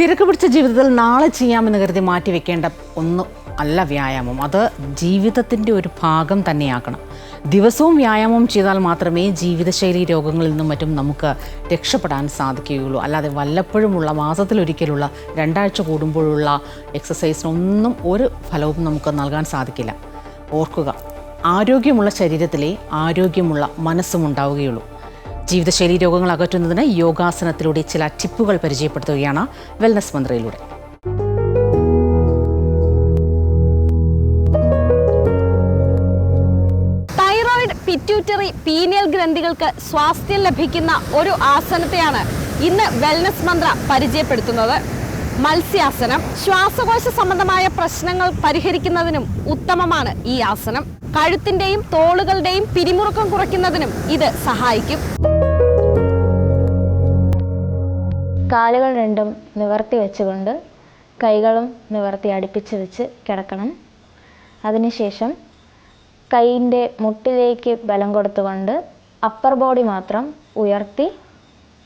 തിരക്ക് പിടിച്ച ജീവിതത്തിൽ നാളെ ചെയ്യാമെന്ന് കരുതി മാറ്റിവെക്കേണ്ട ഒന്ന് അല്ല വ്യായാമം. അത് ജീവിതത്തിന്റെ ഒരു ഭാഗം തന്നെയാക്കണം. ദിവസവും വ്യായാമം ചെയ്താൽ മാത്രമേ ജീവിതശൈലി രോഗങ്ങളിൽ നിന്നും മറ്റും നമുക്ക് രക്ഷപ്പെടാൻ സാധിക്കുകയുള്ളൂ. അല്ലാതെ വല്ലപ്പോഴുമുള്ള മാസത്തിലൊരിക്കലുള്ള രണ്ടാഴ്ച കൂടുമ്പോഴുള്ള എക്സസൈസിനൊന്നും ഒരു ഫലവും നമുക്ക് നൽകാൻ സാധിക്കില്ല. ഓർക്കുക ആരോഗ്യമുള്ള ശരീരത്തിലെ ആരോഗ്യമുള്ള മനസ്സും ഉണ്ടാവുകയുള്ളൂ. ജീവിതശൈലി രോഗങ്ങൾ അകറ്റുന്നതിന് യോഗാസനത്തിലൂടെ ചില ടിപ്പുകൾ പരിചയപ്പെടുത്തുകയാണ് വെൽനസ് മന്ത്രിയിലൂടെ. തൈറോയിഡ് പിറ്റ്യൂട്ടറി പീനിയൽ ഗ്രന്ഥികൾക്ക് സ്വാസ്ഥ്യം ലഭിക്കുന്ന ഒരു ആസനത്തെയാണ് ഇന്ന് വെൽനസ് മന്ത്ര പരിചയപ്പെടുത്തുന്നത്. മത്സ്യാസനം ശ്വാസകോശ സംബന്ധമായ പ്രശ്നങ്ങൾ പരിഹരിക്കുന്നതിനും ഉത്തമമാണ് ഈ ആസനം. കഴുത്തിന്റെയും തോളുകളുടെയും പിരിമുറുക്കം കുറയ്ക്കുന്നതിനും ഇത് സഹായിക്കും. കാലുകൾ രണ്ടും നിവർത്തി വെച്ചുകൊണ്ട് കൈകളും നിവർത്തി അടുപ്പിച്ച് വെച്ച് കിടക്കണം. അതിനുശേഷം കൈയിന്റെ മുട്ടിലേക്ക് ബലം കൊടുത്തുകൊണ്ട് അപ്പർ ബോഡി മാത്രം ഉയർത്തി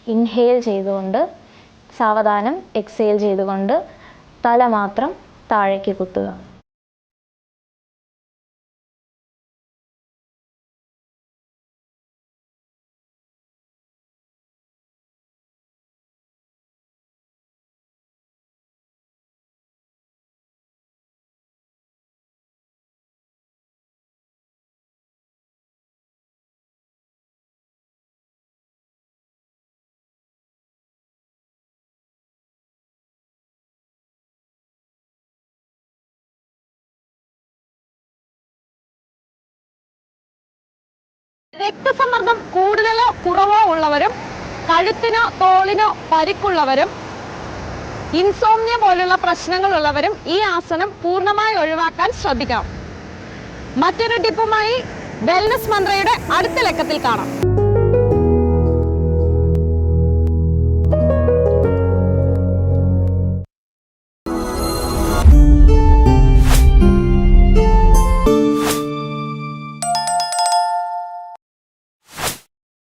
ഇൻഹെയിൽ ചെയ്തുകൊണ്ട് സാവധാനം എക്സേൽ ചെയ്തുകൊണ്ട് തല മാത്രം താഴേക്ക് കുത്തുക. രക്തസമ്മർദ്ദം കൂടുതലോ കുറവോ ഉള്ളവരും കഴുത്തിനോ തോളിനോ പരിക്കുള്ളവരും ഇൻസോംനിയ പോലുള്ള പ്രശ്നങ്ങൾ ഉള്ളവരും ഈ ആസനം പൂർണമായി ഒഴിവാക്കാൻ ശ്രദ്ധിക്കാം മറ്റൊരു ടിപ്പുമായി വെൽനസ് മന്ത്രയുടെ അടുത്ത ലക്കത്തിൽ കാണാം.